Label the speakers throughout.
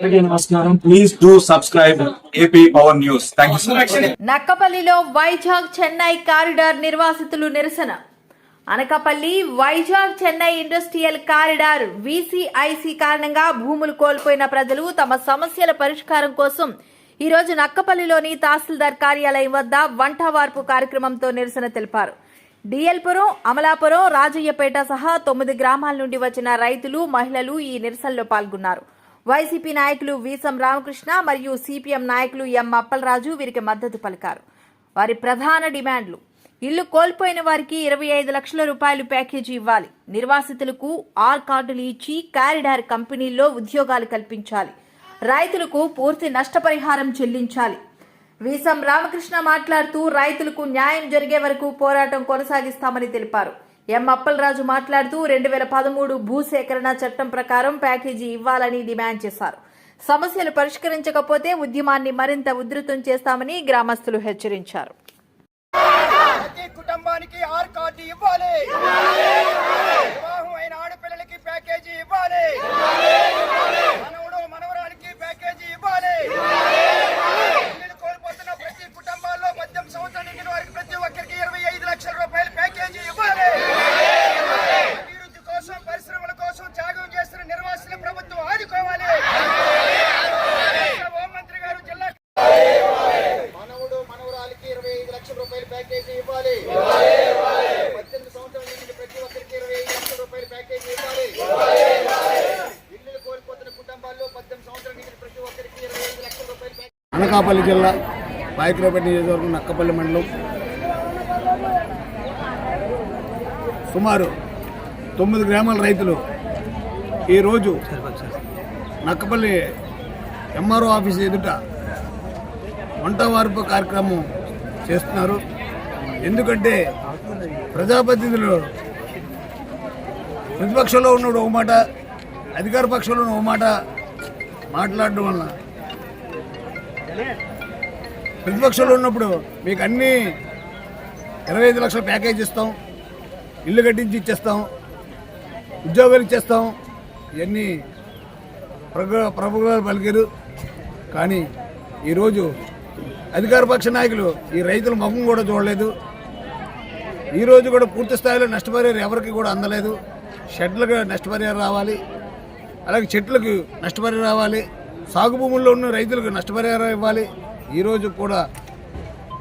Speaker 1: నమస్కారం. Please do subscribe AP power news
Speaker 2: నక్కపల్లిలో Vizag Chennai corridor నిర్వాసితులు నిరసన. Anakapalli Vizag Chennai industrial corridor VCIC కారణంగా భూములు కోల్పోయిన ప్రజలు తమ సమస్యల పరిష్కారం కోసం ఈ రోజు నక్కపల్లిలోని తహసీల్దార్ కార్యాలయం వద్ద వంటవార్పు కార్యక్రమంతో నిరసన తెలిపారు. డిఎల్పురం అమలాపురం రాజయ్యపేట సహా తొమ్మిది గ్రామాల నుండి వచ్చిన రైతులు మహిళలు ఈ నిరసనలో పాల్గొన్నారు. వైసీపీ నాయకులు వీసం రామకృష్ణ మరియు సిపిఎం నాయకులు ఎం అప్పలరాజు వీరికి మద్దతు పలికారు. వారి ప్రధాన డిమాండ్లు ఇల్లు కోల్పోయిన వారికి ఇరవై ఐదు లక్షల రూపాయలు ప్యాకేజీ ఇవ్వాలి. నిర్వాసితులకు ఆర్ కార్డులు ఇచ్చి కారిడార్ కంపెనీల్లో ఉద్యోగాలు కల్పించాలి. రైతులకు పూర్తి నష్టపరిహారం చెల్లించాలి. వీసం రామకృష్ణ మాట్లాడుతూ రైతులకు న్యాయం జరిగే వరకు పోరాటం కొనసాగిస్తామని తెలిపారు. ఎం అప్పలరాజు మాట్లాడుతూ రెండు వేల పదమూడు భూసేకరణ చట్టం ప్రకారం ప్యాకేజీ ఇవ్వాలని డిమాండ్ చేశారు. సమస్యలు పరిష్కరించకపోతే ఉద్యమాన్ని మరింత ఉధృతం చేస్తామని గ్రామస్తులు హెచ్చరించారు.
Speaker 3: ప్రతి కుటుంబానికి ఆర్ కార్డు ఇవ్వాలి. వివాహం అయిన ఆడపిల్లలకి ప్యాకేజీ ఇవ్వాలి మనవడు మనవరానికి ప్యాకేజీ ఇవ్వాలి ఇల్లు కోల్పోతున్న ప్రతి కుటుంబాల్లో మద్యం సంవత్సరం నిండిన వారికి ప్రతి ఒక్కరికి ఇరవై ఐదు లక్షల రూపాయల ప్యాకేజీ ఇవ్వాలి అభివృద్ధి కోసం పరిశ్రమల కోసం త్యాగం చేస్తున్న నిర్వాసిత ప్రభుత్వం ఆదుకోవాలి హోంమంత్రి గారు జిల్లా మనవుడు మనవరాలికి ఇరవై ఐదు లక్షల రూపాయల ప్యాకేజీ ఇవ్వాలి పద్దెనిమిది సంవత్సరాల నుండి ప్రతి ఒక్కరికి ఇరవై ఐదు లక్షల రూపాయల ప్యాకేజీ ఇవ్వాలి ఇల్లు కోల్పోతున్న కుటుంబాల్లో పద్దెనిమిది సంవత్సరాల నుండి ప్రతి ఒక్కరికి ఇరవై ఐదు లక్షల రూపాయల ప్యాకేజీ
Speaker 4: అనకాపల్లి జిల్లా పాయకులపేట నియోజకవర్గం నక్కపల్లి మండలం. సుమారు తొమ్మిది గ్రామాల రైతులు ఈరోజు నక్కపల్లి ఎంఆర్ఓ ఆఫీస్ ఎదుట వంట వార్పు కార్యక్రమం చేస్తున్నారు. ఎందుకంటే ప్రజాప్రతినిధులు ప్రతిపక్షంలో ఉన్నప్పుడు ఒక మాట అధికార పక్షంలో ఉన్న ఒక మాట మాట్లాడడం వల్ల ప్రతిపక్షంలో ఉన్నప్పుడు మీకు అన్ని ఇరవై ఐదు లక్షల ప్యాకేజ్ ఇస్తాం ఇల్లు కట్టించి ఇచ్చేస్తాం ఉద్యోగాలు ఇచ్చేస్తాం ఇవన్నీ ప్రగ ప్రభుత్వాలు పలికారు. కానీ ఈరోజు అధికార పక్ష నాయకులు ఈ రైతుల ముఖం కూడా చూడలేదు. ఈరోజు కూడా పూర్తి స్థాయిలో నష్టపరిహారం ఎవరికి కూడా అందలేదు. షెడ్లకు నష్టపరిహారం రావాలి. అలాగే చెట్లకు నష్టపరిహారం రావాలి. సాగు భూముల్లో ఉన్న రైతులకు నష్టపరిహారం ఇవ్వాలి. ఈరోజు కూడా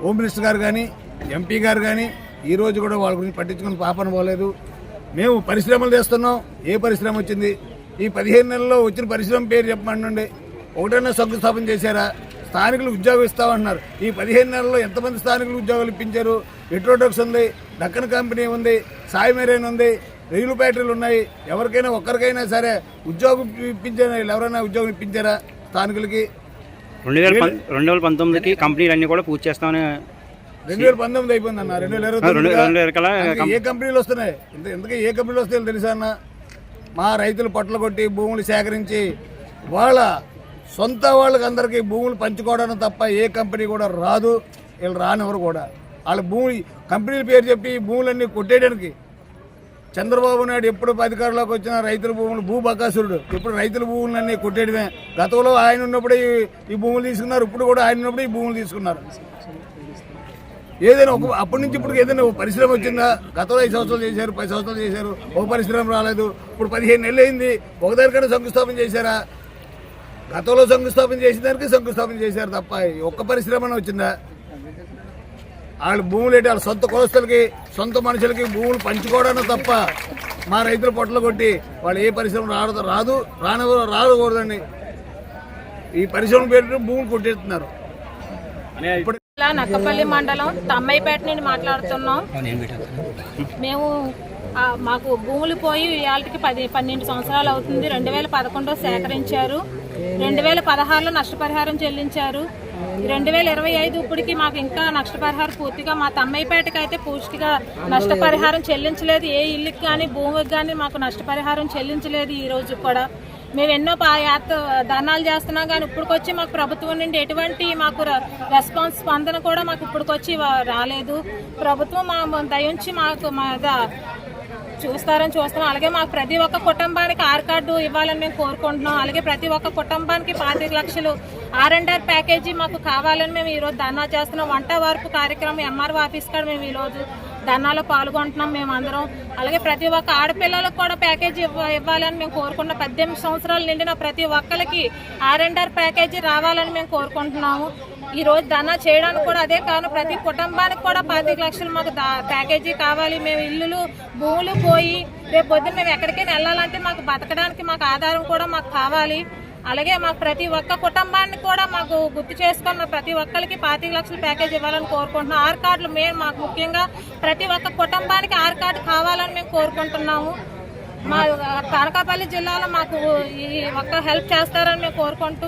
Speaker 4: హోమ్ మినిస్టర్ గారు కానీ ఎంపీ గారు కానీ ఈరోజు కూడా వాళ్ళ గురించి పట్టించుకుని పాపన పోలేదు. మేము పరిశ్రమలు చేస్తున్నాం ఏ పరిశ్రమ వచ్చింది? ఈ పదిహేను నెలల్లో వచ్చిన పరిశ్రమ పేరు చెప్పమండి ఒకటైనా శంకుస్థాపన చేశారా? స్థానికులు ఉద్యోగం ఇస్తామంటున్నారు. ఈ పదిహేను నెలల్లో ఎంతమంది స్థానికులు ఉద్యోగాలు ఇప్పించారు? ఎట్రోడక్స్ ఉంది దక్కన్ కంపెనీ ఉంది సాయి మెరైన్ ఉంది రైలు ఫ్యాక్టరీలు ఉన్నాయి. ఎవరికైనా ఒక్కరికైనా సరే ఉద్యోగం ఇప్పించారా ఎవరైనా ఉద్యోగం ఇప్పించారా? స్థానికులకి
Speaker 5: రెండు వేల రెండు వేల పంతొమ్మిదికి కంపెనీలు అన్ని కూడా పూర్తి చేస్తామని
Speaker 4: రెండు వేల పంతొమ్మిది అయిపోయింది అన్న రెండు వేల ఇరవై
Speaker 5: రెండు వేల కల్లా
Speaker 4: ఏ కంపెనీలు వస్తున్నాయి? ఇంత ఇంతకీ ఏ కంపెనీలు వస్తాయో తెలుసా అన్న? మా రైతులు పొట్టలు కొట్టి భూములు సేకరించి వాళ్ళ సొంత వాళ్ళకి అందరికీ భూములు పంచుకోవడానికి తప్ప ఏ కంపెనీ కూడా రాదు. వీళ్ళు రానివ్వరు కూడా. వాళ్ళ భూమి కంపెనీల పేరు చెప్పి భూములన్నీ కొట్టేయడానికి చంద్రబాబు నాయుడు ఎప్పుడు అధికారంలోకి వచ్చిన రైతుల భూములు భూ బకాసురుడు ఇప్పుడు రైతుల భూములన్నీ కొట్టేయడమే. గతంలో ఆయన ఉన్నప్పుడే ఈ- భూములు తీసుకున్నారు. ఇప్పుడు కూడా ఆయన ఉన్నప్పుడే ఈ భూములు తీసుకున్నారు. ఏదైనా ఒక అప్పటి నుంచి ఇప్పుడు ఏదైనా పరిశ్రమ వచ్చిందా? గతంలో ఐదు సంవత్సరాలు చేశారు పది సంవత్సరాలు చేశారు. ఒక పరిశ్రమ రాలేదు. ఇప్పుడు పదిహేను నెలలు అయింది. ఒకదానికైనా శంకుస్థాపన చేశారా? గతంలో శంకుస్థాపన చేసిన దానికి శంకుస్థాపన చేశారు తప్ప ఈ ఒక్క పరిశ్రమ వచ్చిందా? వాళ్ళ భూములు ఏంటి వాళ్ళ సొంత కులస్తులకి సొంత మనుషులకి భూములు పంచుకోవడానికి తప్ప మా రైతుల పొట్టలు కొట్టి వాళ్ళు ఏ పరిశ్రమ రాదు రాదు రాని రాకూడదండి. ఈ పరిశ్రమ పేరు భూములు కొట్టేస్తున్నారు.
Speaker 6: నక్కపల్లి మండలం తమ్మైపేట నుండి మాట్లాడుతున్నాం. మేము ఆ, మాకు భూములు పోయి ఇవాళకి పది పన్నెండు సంవత్సరాలు అవుతుంది. రెండు వేల పదకొండులో సేకరించారు. రెండు వేల పదహారులో నష్టపరిహారం చెల్లించారు. రెండు వేల ఇరవై ఐదు ఇప్పటికి మాకు ఇంకా నష్టపరిహారం పూర్తిగా మా తమ్మయ్యపేటకి అయితే పూర్తిగా నష్టపరిహారం చెల్లించలేదు. ఏ ఇల్లుకి కానీ భూమికి కానీ మాకు నష్టపరిహారం చెల్లించలేదు ఈ రోజు కూడా. మేము ఎన్నో పా- యాత్ర ధర్నాలు చేస్తున్నాం కానీ ఇప్పటికొచ్చి మాకు ప్రభుత్వం నుండి ఎటువంటి మాకు రెస్పాన్స్ స్పందన కూడా మాకు ఇప్పటికొచ్చి రాలేదు. ప్రభుత్వం మా దయించి మాకు మా ద- చూస్తారని చూస్తున్నాం. అలాగే మాకు ప్రతి ఒక్క కుటుంబానికి ఆర్ కార్డు ఇవ్వాలని మేము కోరుకుంటున్నాం. అలాగే ప్రతి ఒక్క కుటుంబానికి పాతిక లక్షలు ఆర్ అండ్ ఆర్ ప్యాకేజీ మాకు కావాలని మేము ఈరోజు ధర్నా చేస్తున్నాం. వంట వార్పు కార్యక్రమం ఎంఆర్ఓ ఆఫీస్ కాడ మేము ఈరోజు ధర్నాలో పాల్గొంటున్నాం మేము అందరం. అలాగే ప్రతి ఒక్క ఆడపిల్లలకు కూడా ప్యాకేజీ ఇవ్వ- ఇవ్వాలని మేము కోరుకుంటున్నాం పద్దెనిమిది సంవత్సరాలు నిండిన ప్రతి ఒక్కరికి ఆర్ అండ్ ఆర్ ప్యాకేజీ రావాలని మేము కోరుకుంటున్నాము. ఈ రోజు ధర్నా చేయడానికి కూడా అదే కారణం. ప్రతి కుటుంబానికి కూడా పాతిక లక్షలు మాకు దా- ప్యాకేజీ కావాలి. మేము ఇల్లులు భూములు పోయి రేపు పొద్దున్న మేము ఎక్కడికైనా వెళ్ళాలంటే మాకు బతకడానికి మాకు ఆధారం కూడా మాకు కావాలి. అలాగే మాకు ప్రతి ఒక్క కుటుంబాన్ని కూడా మాకు గుర్తు చేసుకున్న ప్రతి ఒక్కరికి పాతిక లక్షల ప్యాకేజ్ ఇవ్వాలని కోరుకుంటున్నాం. ఆర్ కార్డులు మేము మాకు ముఖ్యంగా ప్రతి ఒక్క కుటుంబానికి ఆర్ కార్డు కావాలని మేము కోరుకుంటున్నాము. మా అనకాపల్లి జిల్లాలో మాకు ఈ ఒక్క హెల్ప్ చేస్తారని మేము కోరుకుంటూ